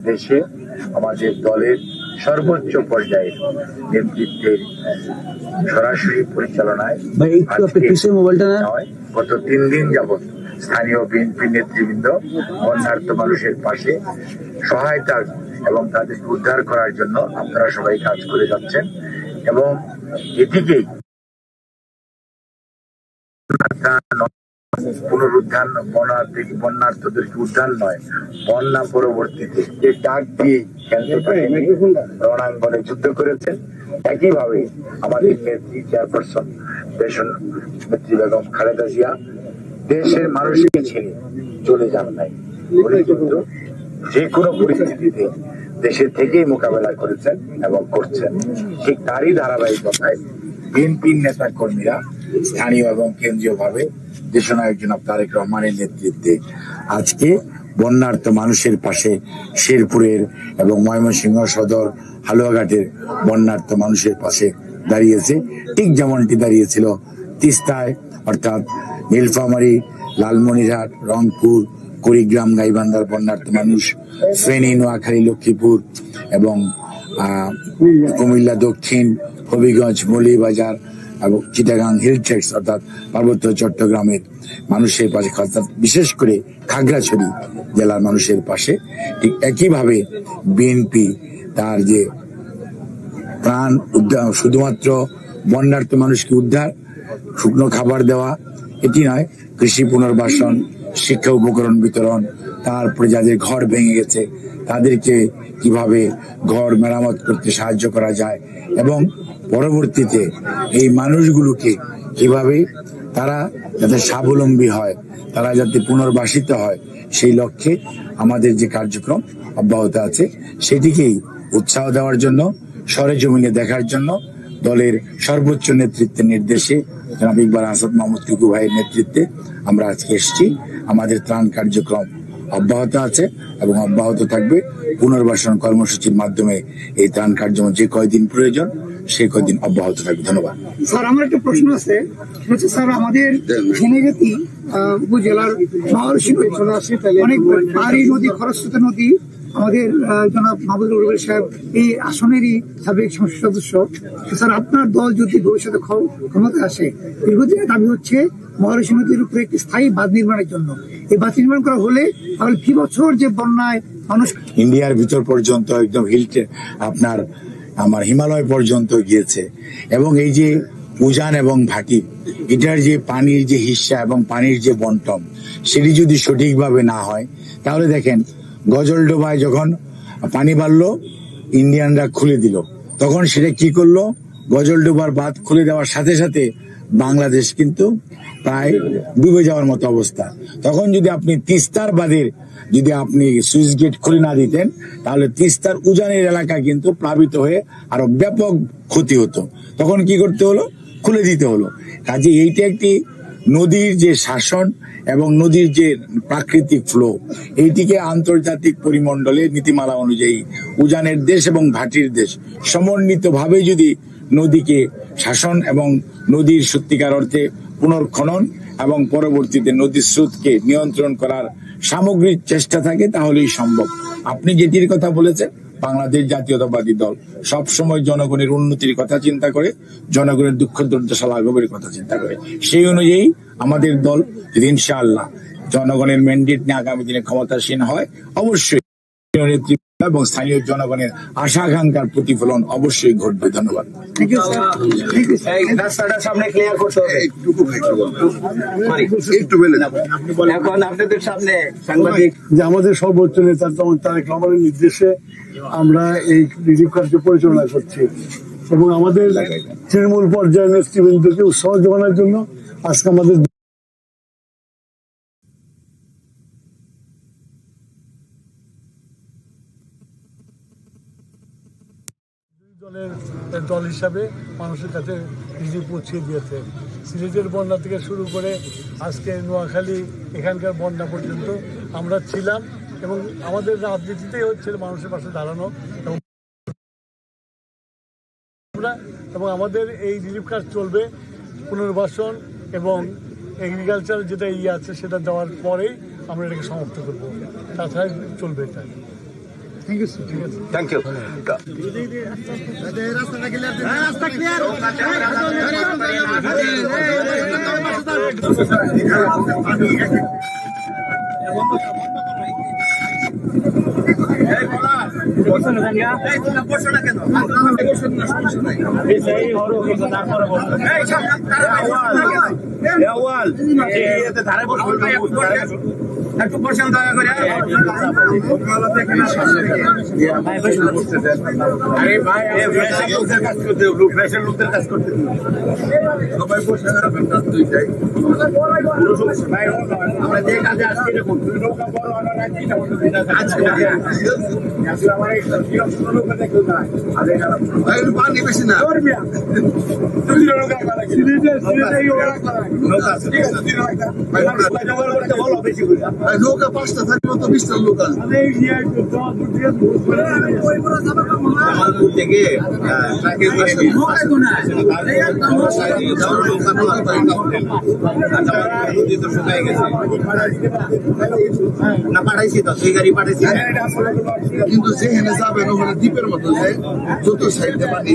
দেশে আমাদের দলের সর্বোচ্চ পর্যায়ের নেতৃত্বের সরাসরি পরিচালনায় গত তিন দিন যাবৎ স্থানীয় বিএনপি নেতৃবৃন্দ বন্যার্থ মানুষের পাশে সহায়তা এবং তাদেরকে উদ্ধার করার জন্য আপনারা সবাই কাজ করে যাচ্ছেন এবং এটিকেই পুনরুদ্ধার উদ্ধার নয়? বন্যা পরবর্তীতে যে ডাক দিয়ে রণাঙ্গনে যুদ্ধ করেছেন। একইভাবে আমাদের নেত্রী চেয়ারপারসন নেত্রী বেগম খালেদা জিয়া দেশের মানুষকে ছেড়ে চলে যান নাই। যে কোনো পরিস্থিতিতে দেশের থেকেই মোকাবেলা করেছেন এবং করছেন। ঠিক তারই ধারাবাহিকতায় বিএনপির নেতা কর্মীরা স্থানীয় এবং কেন্দ্রীয় ভাবে দেশনায়ক জনাব তারেক রহমানের নেতৃত্বে আজকে বন্যার্থ মানুষের পাশে শেরপুরের এবং ময়মনসিংহ সদর হালুয়াঘাটের বন্যার্থ মানুষের পাশে দাঁড়িয়েছে। ঠিক যেমনটি দাঁড়িয়েছিল তিস্তায়, অর্থাৎ নীলফামারী, লালমনিরহাট, রংপুর, কুড়িগ্রাম, গাইবান্ধার বন্যার্থ মানুষ, ফেনী, নোয়াখালী, লক্ষ্মীপুর এবং কুমিল্লা, দক্ষিণ, হবিগঞ্জ মৌলিবাজার এবং চিটাগাং হিল ট্রেক্স অর্থাৎ পার্বত্য চট্টগ্রামের মানুষের পাশে অর্থাৎ বিশেষ করে খাগড়াছড়ি জেলার মানুষের পাশে ঠিক একইভাবে বিএনপি তার যে প্রাণ উদ্ধার শুধুমাত্র বন্যার্থ মানুষকে উদ্ধার, শুকনো খাবার দেওয়া, এটি নয়, কৃষি পুনর্বাসন, শিক্ষা উপকরণ বিতরণ, তারপরে যাদের ঘর ভেঙে গেছে তাদেরকে কীভাবে ঘর মেরামত করতে সাহায্য করা যায় এবং পরবর্তীতে এই মানুষগুলোকে কীভাবে তারা যাতে স্বাবলম্বী হয়, তারা যাতে পুনর্বাসিত হয়, সেই লক্ষ্যে আমাদের যে কার্যক্রম অব্যাহত আছে, সেটিকেই উৎসাহ দেওয়ার জন্য, সরেজমিনে দেখার জন্য দলের সর্বোচ্চ নেতৃত্বের নির্দেশে জনাব ইকবাল আসাদ মাহমুদ টুকু ভাইয়ের নেতৃত্বে আমরা আজকে এসেছি। আমাদের ত্রাণ কার্যক্রম অব্যাহত আছে এবং অব্যাহত থাকবে। পুনর্বাসন কর্মসূচির মাধ্যমে এই ত্রাণ কার্যক্রম যে কয়দিন প্রয়োজন সেই কয়দিন অব্যাহত থাকবে। ধন্যবাদ। স্যার, আমার একটা প্রশ্ন আছে। হচ্ছে স্যার, আমাদের ঝিনেগাতি উপজেলার অনেক পাহাড়ি নদী, খরস্রোতা নদী, আমাদের জনাব মাহবুবুর রহমান সাহেব এই আসনেরই সাবেক সংসদ সদস্য। স্যার, আপনার দল যদি ভবিষ্যতে ক্ষ- ক্ষমতায় আসে, দীর্ঘদিনের দাবি হচ্ছে মহর্ষি নদীর উপরে একটি স্থায়ী বাঁধ নির্মাণের জন্য। এই বাঁধ নির্মাণ করা হলে তাহলে কি বছর যে বন্যায় মানুষ ইন্ডিয়ার ভিতর পর্যন্ত একদম হিলটে আপনার আমার হিমালয় পর্যন্ত গিয়েছে। এবং এই যে উজান এবং ভাটি, এটার যে পানির যে হিস্সা এবং পানির যে বন্টন, সেটি যদি সঠিকভাবে না হয়, তাহলে দেখেন গজলডোবায় যখন পানি বাড়লো, ইন্ডিয়ানরা খুলে দিল। তখন সেটা কি করল? গজলডোবার বাঁধ খুলে দেওয়ার সাথে সাথে বাংলাদেশ কিন্তু প্রায় ডুবে যাওয়ার মতো অবস্থা। তখন যদি আপনি তিস্তার বাঁধের যদি আপনি সুইচ গেট খুলে না দিতেন, তাহলে তিস্তার উজানের এলাকা কিন্তু প্লাবিত হয়ে আরও ব্যাপক ক্ষতি হতো। তখন কি করতে হলো? খুলে দিতে হলো। কাজে এইটা একটি নদীর যে শাসন এবং নদীর যে প্রাকৃতিক ফ্লো, এইটিকে আন্তর্জাতিক পরিমণ্ডলে নীতিমালা অনুযায়ী উজানের দেশ এবং ভাটির দেশ সমন্বিতভাবে যদি নদীকে শাসন এবং নদীর সত্যিকার অর্থে পুনর্খনন এবং পরবর্তীতে নদীর স্রোতকে নিয়ন্ত্রণ করার সামগ্রিক চেষ্টা থাকে, তাহলেই সম্ভব। আপনি যেটির কথা বলেছেন, বাংলাদেশ জাতীয়তাবাদী দল সব সময় জনগণের উন্নতির কথা চিন্তা করে, জনগণের দুঃখ দুর্দশা লাঘবের কথা চিন্তা করে। সেই অনুযায়ী আমাদের দল, ইনশাআল্লাহ, জনগণের ম্যান্ডেট নিয়ে আগামী দিনে ক্ষমতাসীন হয়। অবশ্যই নেতৃত্ব এবং স্থানীয় জনগণের আশা আকাঙ্ক্ষার প্রতিফলন অবশ্যই ঘটবে। ধন্যবাদ। যে আমাদের সর্বোচ্চ নেতা যেমন তারেক রহমানের নির্দেশে আমরা এই রিলিফ কার্য পরিচালনা করছি। এবং আমাদের তৃণমূল পর্যায়ের নেতৃবৃন্দকে উৎসাহ যোগানোর জন্য আজকে আমাদের দুই দলের দল হিসাবে মানুষের কাছে রিলিফ পৌঁছিয়ে দিয়েছে। সিলেটের বন্যা থেকে শুরু করে আজকে নোয়াখালী এখানকার বন্যা পর্যন্ত আমরা ছিলাম এবং আমাদের রাজনীতিতেই হচ্ছে মানুষের পাশে দাঁড়ানো এবং আমরা এবং আমাদের এই রিলিফ কাজ চলবে। পুনর্বাসন এবং এগ্রিকালচার যেটা ইয়ে আছে সেটা দেওয়ার পরেই আমরা এটাকে সমাপ্ত করব। তাছাড়া চলবে এটা। থ্যাংক ইউ থ্যাংক ইউ একটু বসেন দয়া করে আরে ভাই লোকদের কাজ করতে ফ্রেশের লোকদের কাজ করতে সবাই বসে ভাই আমরা যে কাজে আসছি না আরে পানি বেশি না। বেশি নৌকা পাঁচটা থাকলেও তো বিশটা লোক আসবে। জামালপুর থেকে ট্রাকে করে নিয়ে নদী তো শুকাই গেছে। না পাঠাইছি তো দুই গাড়ি পাঠাইছি। কিন্তু যেখানে যাবেন ওখানে দ্বীপের মতো যে যত সাইডে পানি।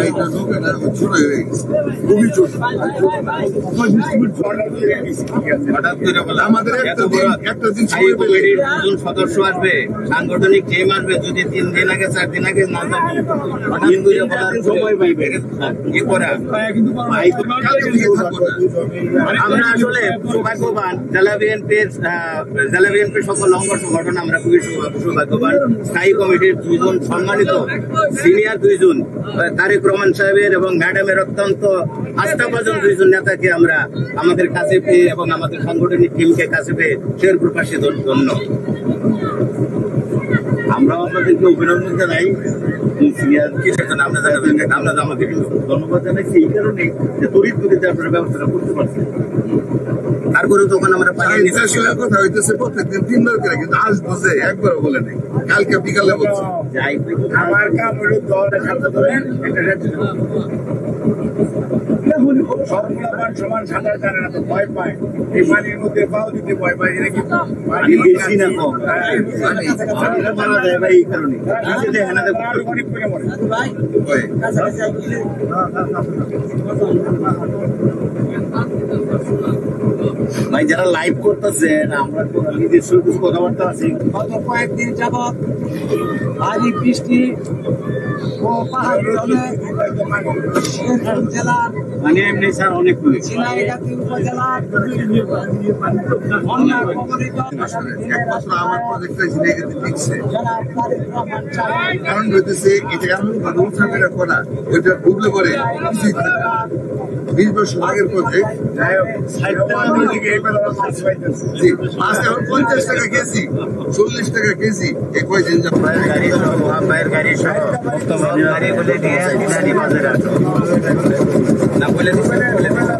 ভাই এটা নৌকাটা ছোট হয়ে গেছে। খুবই ছোট। হঠাৎ করে বললাম, আমাদের একটা দিন- একটা দিন সময় কমিটির নতুন সদস্য আসবে সাংগঠনিক টিম আসবে যদি তিন দিন আগে চার দিন আগে না হঠাৎ করে বলার সময় পাইবে কি করা। আমরা আসলে সৌভাগ্যবান জেলা বিএনপির জেলা বিএনপির সকল অঙ্গ সংগঠন আমরা খুবই সৌভাগ্যবান। স্থায়ী কমিটির দুইজন সম্মানিত সিনিয়র দুইজন আহ, তারেক রহমান সাহেবের এবং ম্যাডামের অত্যন্ত আস্থাভাজন দুইজন নেতাকে আমরা আমাদের কাছে পেয়ে এবং আমাদের সাংগঠনিক টিমকে কাছে পেয়ে শেরপুর পাশে ধন্য। আমরাও আপনাদেরকে অভিনন্দন জানাই। ধন্যবাদ জানাইছি এই কারণে যে তড়িৎ গতিতে আপনারা ব্যবস্থাটা করতে পারছেন। তারপরে তখন আমরা কথা হইতেছে প্রত্যেকদিন তিনবার করে কিন্তু আজ বুঝে একবারও বলে নেই। কালকে বিকালে বলছে যাই আমার কাম হলো দলে সাথে ধরেন এটা সমান সাঁতার জানে না তো ভয় পায়। এই পানির মধ্যে পাও দিতে ভয় পায় এটা কি পানি বেশি না কম। হ্যাঁ, মারা যায় ভাই এই কারণে। যারা লাইভ করতেছেন আমরা নিজস্ব কিছু কথাবার্তা আছে। গত কয়েকদিন যাবৎ ভারী বৃষ্টি ও পাহাড় জেলার মানে এমনি স্যার অনেক আমার প্রজেক্টটা ঝিনাইগাতি লিখছে জনাব তারেক রহমান সাহেব কারণ হইতেছে এটা এমন ভাবে উঠাফেরা করা ওইটা ডুবলে পরে কিছুই থাকবে বিশ বছর আগের প্রজেক্ট মাছ এখন পঞ্চাশ টাকা কেজি চল্লিশ টাকা কেজি এই কয়দিন যা ভাইয়ের গাড়ি সহ ভাইয়ের গাড়ি সহ গাড়ি বলে দিয়ে বাজারে আসো Boleh boleh boleh.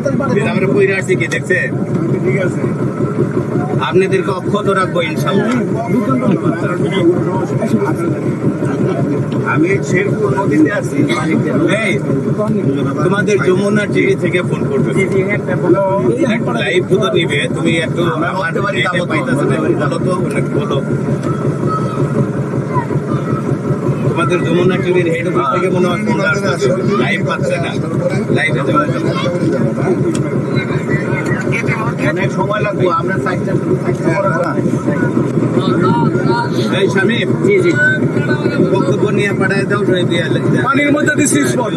আমরা কইরা দেখছে। ঠিক আছে আপনাদেরকে অক্ষত রাখব ইনশাল্লাহ। আমি শেরপুর নদীতে আছি। তোমাদের যমুনা টিভি থেকে ফোন করবে একটা লাইভ তো নিবে তুমি একটু বলো তো একটু বলো। তোমাদের যমুনা টিভির হেড অফিস থেকে মনে হয় লাইভ পাচ্ছে না। লাইভে অনেক সময় লাগবো। আমরা এই জি জি। বক্তব্য নিয়ে পাঠায় দাও পানির মধ্যে দিছি স্পট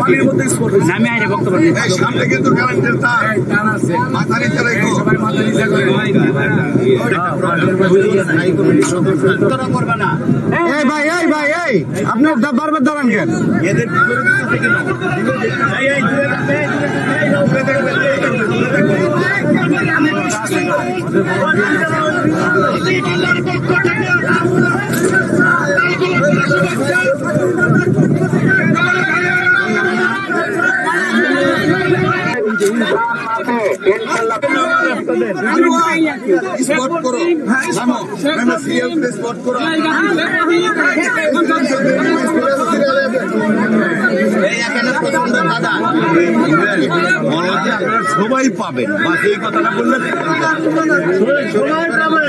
পানির মধ্যে স্পট আমি আইরে বক্তব্য এই সামনে কিন্তু কারেন্টের তার। টান আছে। মাথা নিচে রেখো। সবাই মাথা নিচে করবে না। এই ভাই এই ভাই এই। আপনার বারবার দাঁড়ান কেন? এদের ভিতরে থেকে নাও। এই, এই, স্পট করো নামো নামো স্পট করো এখানে প্রচণ্ড কাদা সবাই পাবেন। বাস এই কথাটা বললেন,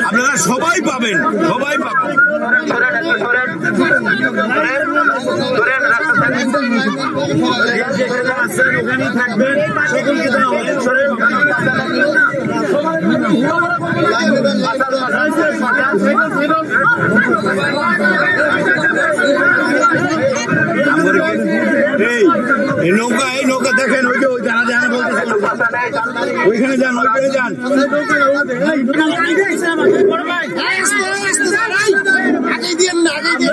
আপনারা সবাই পাবেন সবাই পাবেন। থাকবেন এই নৌকা এই নৌকা দেখেন, ওই যে ওই জানা জানা বলতে ওইখানে যান ওইখানে যান। আগে দিয়ে আগে দিয়ে